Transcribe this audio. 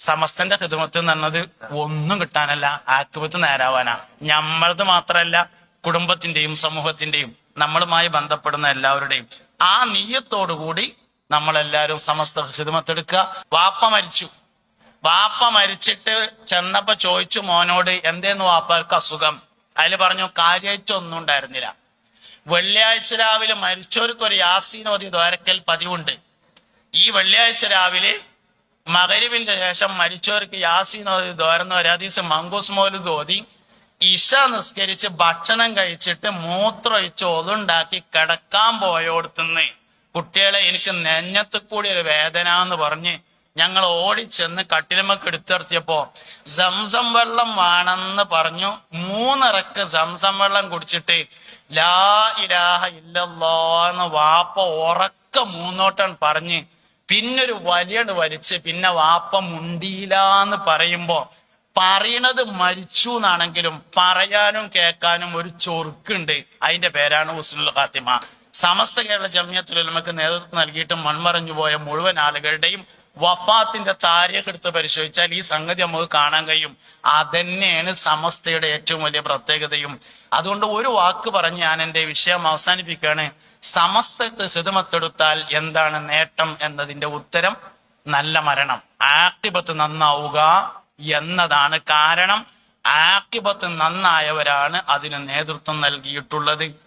സമസ്തന്റെ ഹിതമത്ത് എന്ന് പറഞ്ഞത് ഒന്നും കിട്ടാനല്ല ആക്കുപത്ത് നേരാവാനാ. ഞമ്മളത് മാത്രമല്ല കുടുംബത്തിന്റെയും സമൂഹത്തിന്റെയും നമ്മളുമായി ബന്ധപ്പെടുന്ന എല്ലാവരുടെയും. ആ നീയത്തോടുകൂടി നമ്മളെല്ലാവരും സമസ്ത ഹിതമത്തെടുക്കുക വാപ്പ മരിച്ചു. വാപ്പ മരിച്ചിട്ട് ചെന്നപ്പോ ചോദിച്ചു മോനോട് എന്തേന്ന് വാപ്പാർക്ക് അസുഖം? അതിൽ പറഞ്ഞു കാര്യമായിട്ടൊന്നും ഉണ്ടായിരുന്നില്ല. വെള്ളിയാഴ്ച രാവിലെ മരിച്ചവർക്ക് ഒരു യാസീനോദി ദ്വാരക്കൽ പതിവുണ്ട്. ഈ വെള്ളിയാഴ്ച രാവിലെ മകരിവിന്റെ ശേഷം മരിച്ചവർക്ക് യാസീനോതി ദ്വാരെന്ന് ഒരു ദിവസം മങ്കൂസ് മോൽ തോതി. ഇഷ നിസ്കരിച്ച് ഭക്ഷണം കഴിച്ചിട്ട് മൂത്രമൊഴിച്ച് ഒതുണ്ടാക്കി കിടക്കാൻ പോയോടത്തുനിന്ന് കുട്ടികളെ എനിക്ക് നെഞ്ഞത്ത് കൂടി ഒരു വേദന എന്ന് പറഞ്ഞ് ഞങ്ങൾ ഓടിച്ചെന്ന് കട്ടിലുമൊക്കെ എടുത്തിറത്തിയപ്പോ സംസം വെള്ളം വേണമെന്ന് പറഞ്ഞു. മൂന്നിറക്ക് സംസം വെള്ളം കുടിച്ചിട്ട് ലാ ഇലാഹ ഇല്ലല്ലോ എന്ന് വാപ്പ ഉറക്ക മൂന്നോട്ടം പറഞ്ഞ് പിന്നൊരു വലിയട് വലിച്ച് പിന്നെ വാപ്പ മുണ്ടിയില്ലാന്ന് പറയുമ്പോ പറയണത് മരിച്ചു എന്നാണെങ്കിലും പറയാനും കേൾക്കാനും ഒരു ചൊറുക്കുണ്ട്. അതിന്റെ പേരാണ് ഹുസ്നുൽ ഖാത്തിമ. സമസ്ത കേരള ജമിയത്തുലമക്ക് നേതൃത്വം നൽകിയിട്ട് മൺമറഞ്ഞു പോയ മുഴുവൻ ആളുകളുടെയും വഫാത്തിന്റെ താരീഖ് എടുത്ത് പരിശോധിച്ചാൽ ഈ സംഗതി നമുക്ക് കാണാൻ കഴിയും. അതന്നെയാണ് സമസ്തയുടെ ഏറ്റവും വലിയ പ്രത്യേകതയും. അതുകൊണ്ട് ഒരു വാക്ക് പറഞ്ഞ് ഞാൻ എന്റെ വിഷയം അവസാനിപ്പിക്കുകയാണ്. സമസ്തക്ക് ഹിതമത്തെടുത്താൽ എന്താണ് നേട്ടം എന്നതിന്റെ ഉത്തരം നല്ല മരണം. ആക്കിബത്ത് നന്നാവുക എന്നതാണ് കാരണം. ആക്കിബത്ത് നന്നായവരാണ് അതിന് നേതൃത്വം നൽകിയിട്ടുള്ളത്.